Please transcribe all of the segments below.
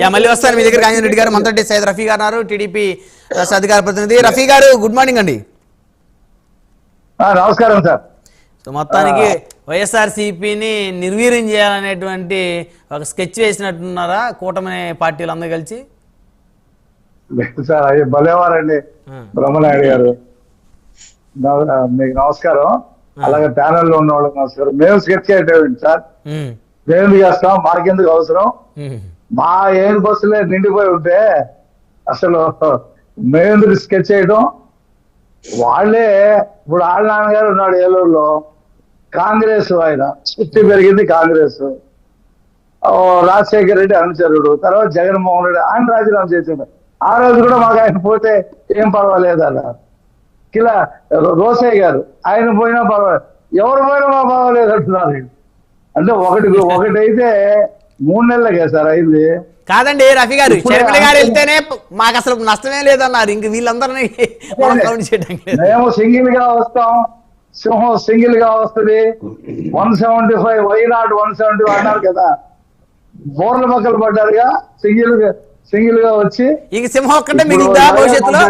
Yeah, మళ్ళీ వస్తాను మీ దగ్గర కాంజన్ రెడ్డి గారు. మంత్రి సైద్ రఫీ గారు ఉన్నారు. టీడీపీ రాష్ట్ర అధికార ప్రతినిధి. రఫీ గారు గుడ్ మార్నింగ్ అండి. నమస్కారం సార్. సో మొత్తానికి వైఎస్ఆర్ సిపిని నిర్వీర్యం చేయాలనేటువంటి ఒక స్కెచ్ వేసినట్టున్నారా కూటమి పార్టీలు అందరూ కలిసి సార్ అయ్యే భలేవారండి. బ్రహ్మనాయుడు గారు. మీకు నమస్కారం. అలాగే ప్యానెల్లో ఉన్న వాళ్ళకి నమస్కారం. మేము స్కెచ్ చేయటం సార్. మేము చేస్తాం మాకెందుకు అవసరం? మా ఏడు బస్సులే నిండిపోయి ఉంటే అసలు మేమెందుకు స్కెచ్ చేయడం వాళ్ళే ఇప్పుడు ఆళ్ళ నాన్నగారు ఉన్నాడు ఏలూరులో కాంగ్రెస్ ఆయన చుట్టి పెరిగింది కాంగ్రెస్. రాజశేఖర రెడ్డి అనుచరుడు తర్వాత జగన్మోహన్ రెడ్డి ఆయన రాజీనామా చేశాడు ఆ రోజు కూడా మాకు ఆయన పోతే ఏం పర్వాలేదు అన్నారు కిలా రోసయ్య గారు ఆయన పోయినా పర్వాలేదు. ఎవరు పోయినా మా పర్వాలేదు అంటున్నారు. అంటే ఒకటి ఒకటైతే మూడు నెలలే కదా సార్ అయింది. కాదండి రఫీ గారు షర్మిల గారు వెళ్తేనే మాకు అసలు నష్టమే లేదన్నారు. ఇంక వీళ్ళందరినీ మనం కౌంట్ మేము సింగిల్గా వస్తాం. సింహం సింగిల్గా వస్తుంది. One seventy five why not one seventy అన్నారు కదా. బోర్ల పక్కలు పడ్డారుగా సింగిల్గా సింగిల్గా వచ్చి ఇంక సింహం ఒక్కటే మిగిలిందా భవిష్యత్తులో.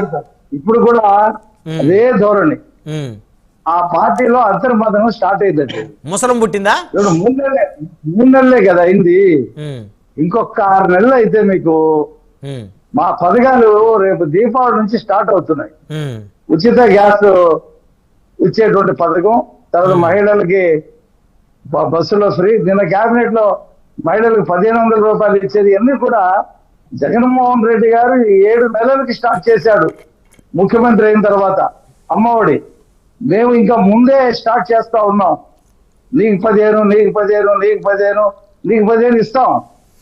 ఇప్పుడు కూడా. అదే ధోరణి. ఆ పార్టీలో అంతర్మతం స్టార్ట్ అయిందండి ముసలం పుట్టిందా? మూడు నెలలే మూడు నెలలే కదా అయింది. ఇంకొక ఆరు నెలలు అయితే మీకు మా పథకాలు రేపు దీపావళి నుంచి స్టార్ట్ అవుతున్నాయి. ఉచిత గ్యాస్ ఇచ్చేటువంటి పథకం తర్వాత మహిళలకి బస్సులో ఫ్రీ. నిన్న కేబినెట్లో మహిళలకు పదిహేను వందల రూపాయలు ఇచ్చేది. అన్ని కూడా జగన్మోహన్ రెడ్డి గారు ఏడు నెలలకి స్టార్ట్ చేశాడు. ముఖ్యమంత్రి అయిన తర్వాత అమ్మఒడి. మేము ఇంకా ముందే స్టార్ట్ చేస్తా ఉన్నాం. నీకు పదిహేను నీకు పదిహేను నీకు పదిహేను నీకు పదిహేను ఇస్తాం.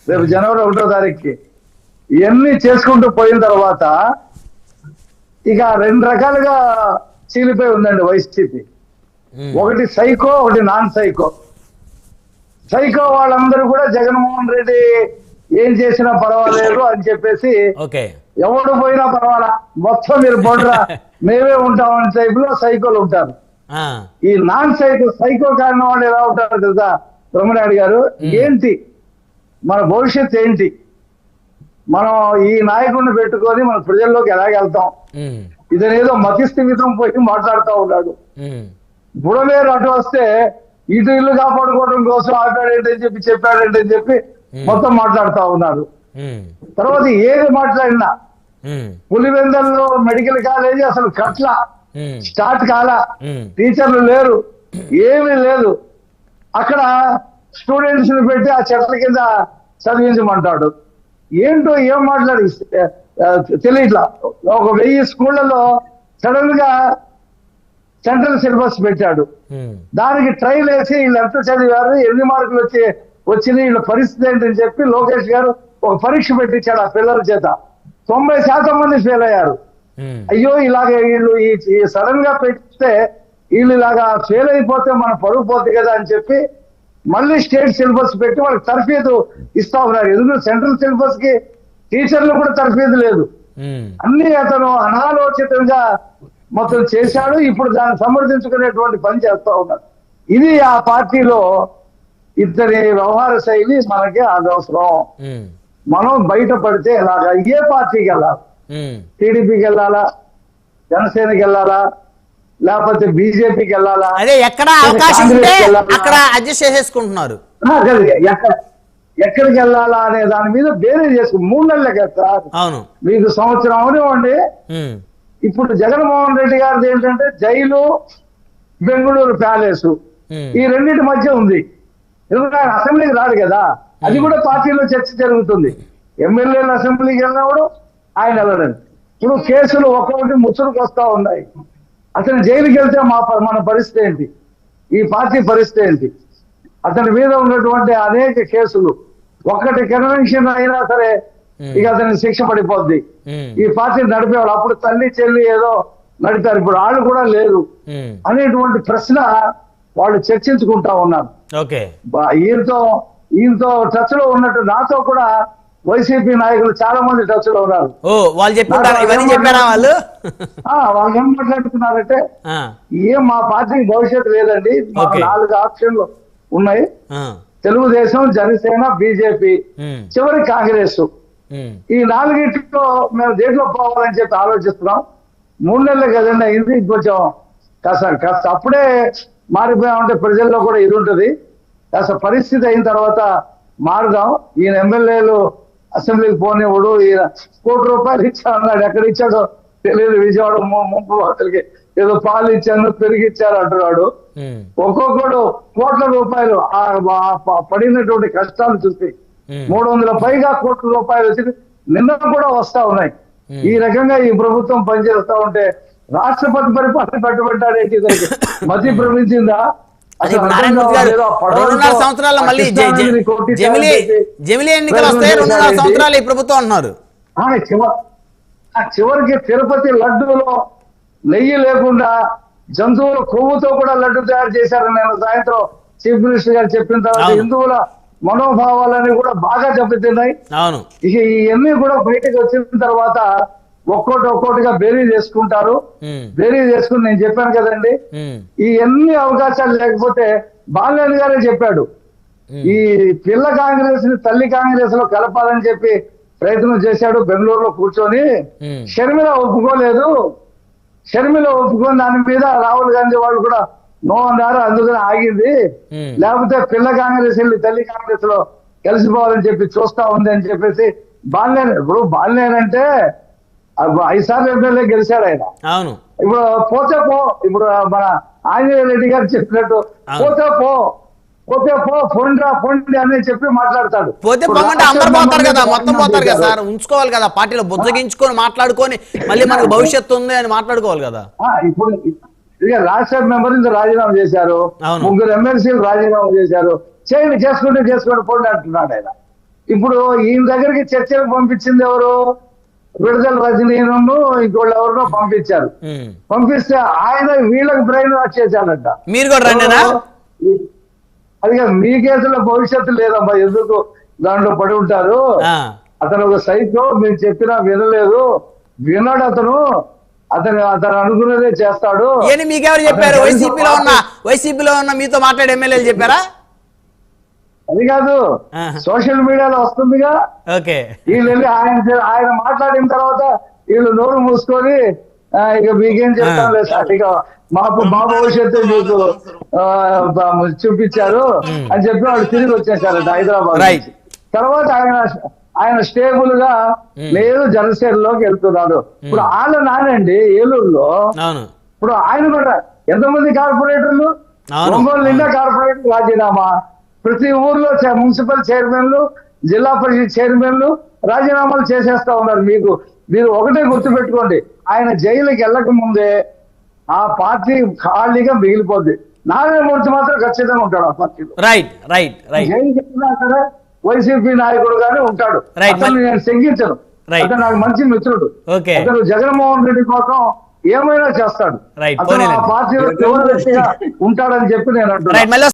రేపు జనవరి ఒకటో తారీఖుకి. ఇవన్నీ చేసుకుంటూ పోయిన తర్వాత ఇక రెండు రకాలుగా చీలిపోయి ఉందండి వైసీపీ. ఒకటి సైకో ఒకటి నాన్ సైకో. సైకో వాళ్ళందరూ కూడా జగన్మోహన్ రెడ్డి ఏం చేసినా పర్వాలేదు అని చెప్పేసి ఎవడు పోయినా పర్వాలా? మొత్తం మీరు పోడరా మేమే ఉంటామని టైప్లో సైకోలు ఉంటారు. ఈ నాన్ సైకో సైకో కారణం వాళ్ళు ఎలా ఉంటారు తెలుసా? బ్రహ్మనాయుడు గారు ఏంటి? మన భవిష్యత్ ఏంటి? మనం ఈ నాయకుడిని పెట్టుకొని మన ప్రజల్లోకి ఎలాగెళ్తాం ఉమ్, ఇతనేదో మతిస్థిమితం పోయి మాట్లాడుతూ ఉన్నాడు. బుడమేరు అటు వస్తే ఇటు ఇల్లు కాపాడుకోవడం కోసం ఆపాడేంటని చెప్పి చెప్పాడేంటని చెప్పి మొత్తం మాట్లాడుతా ఉన్నారు. ఉమ్, తర్వాత ఏది మాట్లాడినా పులివెందల్లో మెడికల్ కాలేజీ అసలు కట్ల. స్టార్ట్ కాలా. టీచర్లు లేరు. ఏమీ లేదు. అక్కడ స్టూడెంట్స్ని పెట్టి ఆ చెట్ల కింద చదివించమంటాడు. ఏంటో ఏం మాట్లాడి? తెలియట్లా ఒక వెయ్యి స్కూళ్ళలో సడన్గా సెంట్రల్ సిలబస్ పెట్టాడు. దానికి ట్రైల్ వేసి వీళ్ళు ఎంత చదివారు? ఎన్ని మార్కులు వచ్చి వచ్చినాయి? వీళ్ళ పరిస్థితి ఏంటని చెప్పి లోకేష్ గారు ఒక పరీక్ష పెట్టించాడు ఆ పిల్లల చేత. తొంభై శాతం మంది ఫెయిల్ అయ్యారు. అయ్యో ఇలాగ వీళ్ళు ఈ సడన్గా పెడితే వీళ్ళు ఇలాగా ఫెయిల్ అయిపోతే మన పరుగు పోతుంది కదా అని చెప్పి మళ్ళీ స్టేట్ సిలబస్ పెట్టి వాళ్ళకి తర్ఫీదు ఇస్తా ఉన్నారు. ఎందుకంటే సెంట్రల్ సిలబస్కి టీచర్లు కూడా తర్ఫీదు లేదు. అన్ని అతను అనాలోచితంగా మొత్తం చేశాడు. ఇప్పుడు దాన్ని సమర్థించుకునేటువంటి పని చేస్తా ఉన్నాడు. ఇది ఆ పార్టీలో ఇద్దరి వ్యవహార శైలి మనకి అనవసరం. ఉమ్, మనం బయటపడితే ఎలాగా? ఏ పార్టీకి వెళ్ళాలి? టీడీపీకి వెళ్ళాలా? జనసేనకి వెళ్ళాలా? లేకపోతే బీజేపీకి వెళ్ళాలా? అదే ఎక్కడ అవకాశం ఉంటే? అక్కడ అడ్జస్ట్ చేసేసుకుంటున్నారు. ఎక్కడ ఎక్కడికి వెళ్ళాలా అనే దాని మీద వేరే చేసుకు మూడు నెలలే సార్. అవును. మీకు సంవత్సరం అవనివ్వండి. ఇప్పుడు జగన్మోహన్ రెడ్డి గారిది ఏంటంటే జైలు బెంగళూరు ప్యాలెస్. ఈ రెండింటి మధ్య ఉంది. ఎందుకంటే ఆయన అసెంబ్లీకి రాడు కదా. అది కూడా పార్టీలో చర్చ జరుగుతుంది. ఎమ్మెల్యేలు అసెంబ్లీకి వెళ్ళినప్పుడు ఆయన వెళ్ళడం ఇప్పుడు కేసులు ఒక్కొక్కటి ముసురుకు వస్తా ఉన్నాయి. అతను జైలుకి వెళ్తే మా మన పరిస్థితి ఏంటి? ఈ పార్టీ పరిస్థితి ఏంటి? అతని మీద ఉన్నటువంటి అనేక కేసులు. ఒక్కటి కన్వెన్షన్ అయినా సరే ఇక అతనికి శిక్ష పడిపోద్ది. ఈ పార్టీ నడిపేవాళ్ళు అప్పుడు తల్లి చెల్లి ఏదో నడిపారు. ఇప్పుడు వాళ్ళు కూడా లేరు. అనేటువంటి ప్రశ్న వాళ్ళు చర్చించుకుంటా ఉన్నారు. ఈయనతో ఈయనతో టచ్లో ఉన్నట్టు నాతో కూడా వైసీపీ నాయకులు చాలా మంది టచ్లో ఉన్నారు వాళ్ళు? ఏం మాట్లాడుతున్నారంటే ఏం మా పార్టీకి భవిష్యత్తు లేదండి. నాలుగు ఆప్షన్లు ఉన్నాయి. తెలుగుదేశం జనసేన బీజేపీ చివరి కాంగ్రెస్. ఈ నాలుగింటిలో మేము దేంట్లో పోవాలని చెప్పి ఆలోచిస్తున్నాం. మూడు నెలలు కదండి అయింది కొంచెం కాస్త కాస్త అప్పుడే మారిపోయామంటే ప్రజల్లో కూడా ఇది ఉంటుంది. కాస్త పరిస్థితి అయిన తర్వాత మారుదాం. ఈయన ఎమ్మెల్యేలు అసెంబ్లీకి పోనివ్వడు. ఈయన కోటి రూపాయలు ఇచ్చా అన్నాడు. ఎక్కడ ఇచ్చాడో తెలియదు. విజయవాడ ముంపు వార్తలకి ఏదో పాలు ఇచ్చాను పెరిగి ఇచ్చారు అంటున్నాడు. ఒక్కొక్కడు కోట్ల రూపాయలు. ఆ పడినటువంటి కష్టాలు చూసి. మూడు వందల పైగా కోట్ల రూపాయలు వచ్చి నిన్న కూడా వస్తా ఉన్నాయి. ఈ రకంగా ఈ ప్రభుత్వం పనిచేస్తా ఉంటే రాష్ట్రపతి పరిపాలన పెట్టబెట్టాడేంటి ఇతనికి? మతి భ్రమించిందా అది గారు రెండున్నర మళ్ళీ జమిలీ జమిలీ ఎన్నికలు వస్తాయి రెండున్నర? సంవత్సరాలు ఈ ప్రభుత్వం చివరికి తిరుపతి లడ్డూలో నెయ్యి లేకుండా జంతువుల కొవ్వుతో కూడా లడ్డు తయారు చేశారని నేను సాయంత్రం చీఫ్ మినిస్టర్ గారు చెప్పిన తర్వాత. హిందువుల మనోభావాలని కూడా బాగా దెబ్బతిన్నాయి ఇక ఇవన్నీ కూడా బయటకు వచ్చిన తర్వాత ఒక్కోటి ఒక్కోటిగా బేరీ చేసుకుంటారు. బేరీ చేసుకుని నేను చెప్పాను కదండి. ఈ ఎన్ని అవకాశాలు లేకపోతే బాలనేని గారే చెప్పాడు. ఈ పిల్ల కాంగ్రెస్ని తల్లి కాంగ్రెస్లో కలపాలని చెప్పి ప్రయత్నం చేశాడు బెంగళూరులో కూర్చొని. షర్మిల ఒప్పుకోలేదు. షర్మిల ఒప్పుకొని దాని మీద రాహుల్ గాంధీ వాళ్ళు కూడా నో అన్నారు అందుకని ఆగింది. లేకపోతే పిల్ల కాంగ్రెస్ వెళ్ళి తల్లి కాంగ్రెస్లో కలిసిపోవాలని చెప్పి చూస్తా ఉంది అని చెప్పేసి బాలినేని ఇప్పుడు బాలినేని అంటే అబ్బ ఐదు సార్లు ఎమ్మెల్యే గెలిచాడు ఆయన అవును ఇప్పుడు పోతే పో ఇప్పుడు మన ఆంజనేయ రెడ్డి గారు చెప్పినట్టు. పోతే పో పోతే పో పొండ్రా పొండి అని చెప్పి మాట్లాడతాడు పోతే పొమ్మంటే అందరు పోతారు కదా మొత్తం పోతారు కదా సార్. ఉంచుకోవాలి కదా పార్టీలో బుజ్జగించుకొని మాట్లాడుకొని మళ్ళీ మనకు భవిష్యత్తు ఉంది అని మాట్లాడుకోవాలి కదా ఇప్పుడు ఇక రాష్ట్ర మెంబర్ రాజీనామా చేశారు. ముగ్గురు ఎమ్మెల్సీలు రాజీనామా చేశారు చేయండి చేసుకుంటే చేసుకోండి పోండి అంటున్నాడు ఆయన ఇప్పుడు ఈయన దగ్గరికి చర్చలకు పంపించింది ఎవరు విడుదల రజనీను ఇంకోళ్ళు ఎవరినో పంపించారు. పంపిస్తే ఆయన వీళ్ళకి బ్రెయిన్ వాష్ చేశాడంట. మీరు కూడా అది మీ కేసులో భవిష్యత్తు లేదమ్మా ఎందుకు దాంట్లో పడి ఉంటారు? అతను ఒక సైకో మీరు చెప్పినా వినలేదు. విన్నాడు అతను అతను అతను అనుకున్నదే చేస్తాడు. మీకెవరు చెప్పారు? వైసీపీలో ఉన్న వైసీపీలో ఉన్న మీతో మాట్లాడే ఎమ్మెల్యేలు చెప్పారా? అది కాదు. సోషల్ మీడియాలో వస్తుందిగా. ఓకే. వీళ్ళు వెళ్ళి ఆయన ఆయన మాట్లాడిన తర్వాత వీళ్ళు నోరు మూసుకొని ఇక మీకేం చెప్తాం లేదు సార్ ఇక మాకు మా భవిష్యత్తు మీకు చూపించారు అని చెప్పి వాళ్ళు తిరిగి వచ్చేసారంట హైదరాబాద్. తర్వాత ఆయన ఆయన స్టేబుల్గా లేదు జనసేనలోకి వెళ్తున్నాడు. ఇప్పుడు వాళ్ళ నానండి ఏలూరులో ఇప్పుడు ఆయన కూడా ఎంతమంది కార్పొరేటర్లు. ఒంగోలు నిండా కార్పొరేటర్ రాజీనామా? ప్రతి ఊర్లో మున్సిపల్ చైర్మన్లు జిల్లా పరిషత్ చైర్మన్లు రాజీనామాలు చేసేస్తా ఉన్నారు మీకు మీరు ఒకటే గుర్తుపెట్టుకోండి ఆయన జైలుకి వెళ్ళక ముందే ఆ పార్టీ ఖాళీగా మిగిలిపోద్ది నారాయణమూర్తి మాత్రం ఖచ్చితంగా ఉంటాడు ఆ పార్టీలో రైట్ రైట్ రైట్ జైలుకి వెళ్ళినా సరే వైసీపీ నాయకుడు గానే ఉంటాడు. అతను నేను శంకించను. అతను నాకు మంచి మిత్రుడు. అతను జగన్మోహన్ రెడ్డి కోసం ఏమైనా చేస్తాడు. అతను ఆ. పార్టీలో ఉంటాడని చెప్పి నేను అంటున్నాను